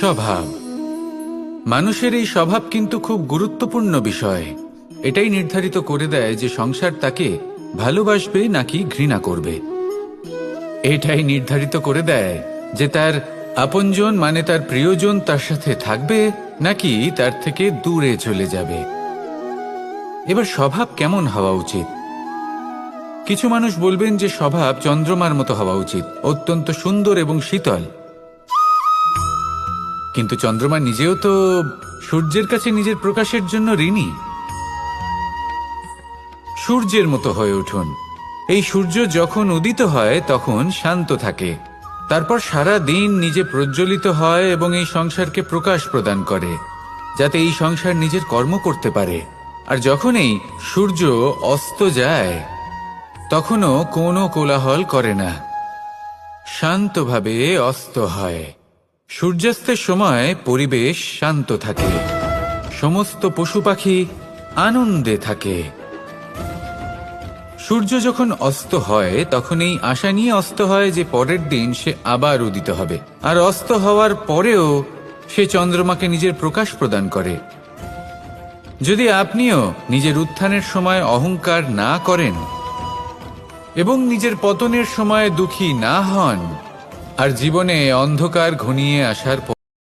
স্বভাব। মানুষের এই স্বভাব কিন্তু খুব গুরুত্বপূর্ণ বিষয়। এটাই নির্ধারিত করে দেয় যে সংসার তাকে ভালোবাসবে নাকি ঘৃণা করবে। এটাই নির্ধারিত করে দেয় যে তার আপনজন মানে তার প্রিয়জন তার সাথে থাকবে নাকি তার থেকে দূরে চলে যাবে। এবার স্বভাব কেমন হওয়া উচিত? কিছু মানুষ বলবেন যে স্বভাব চন্দ্রমার মতো হওয়া উচিত, অত্যন্ত সুন্দর এবং শীতল। কিন্তু চন্দ্রমা নিজেও তো সূর্যের কাছে নিজের প্রকাশের জন্য ঋণী। সূর্যের মতো হয়ে উঠুন। এই সূর্য যখন উদিত হয়, তখন শান্ত থাকে। তারপর সারা দিন নিজে প্রজ্বলিত হয় এবং এই সংসারকে প্রকাশ প্রদান করে, যাতে এই সংসার নিজের কর্ম করতে পারে। আর যখন এই সূর্য অস্ত যায়, তখনও কোনো কোলাহল করে না। শান্তভাবে অস্ত হয়। সূর্যাস্তের সময় পরিবেশ শান্ত থাকে। সমস্ত পশু পাখি আনন্দে থাকে। সূর্য যখন অস্ত হয় তখন এই আশা নিয়ে অস্ত হয় যে পরের দিন সে আবার উদিত হবে। আর অস্ত হওয়ার পরেও সে চন্দ্রমাকে নিজের প্রকাশ প্রদান করে। যদি আপনিও নিজের উত্থানের সময় অহংকার না করেন এবং নিজের পতনের সময় দুঃখী না হন আর জীবনে অন্ধকার ঘনিয়ে আসার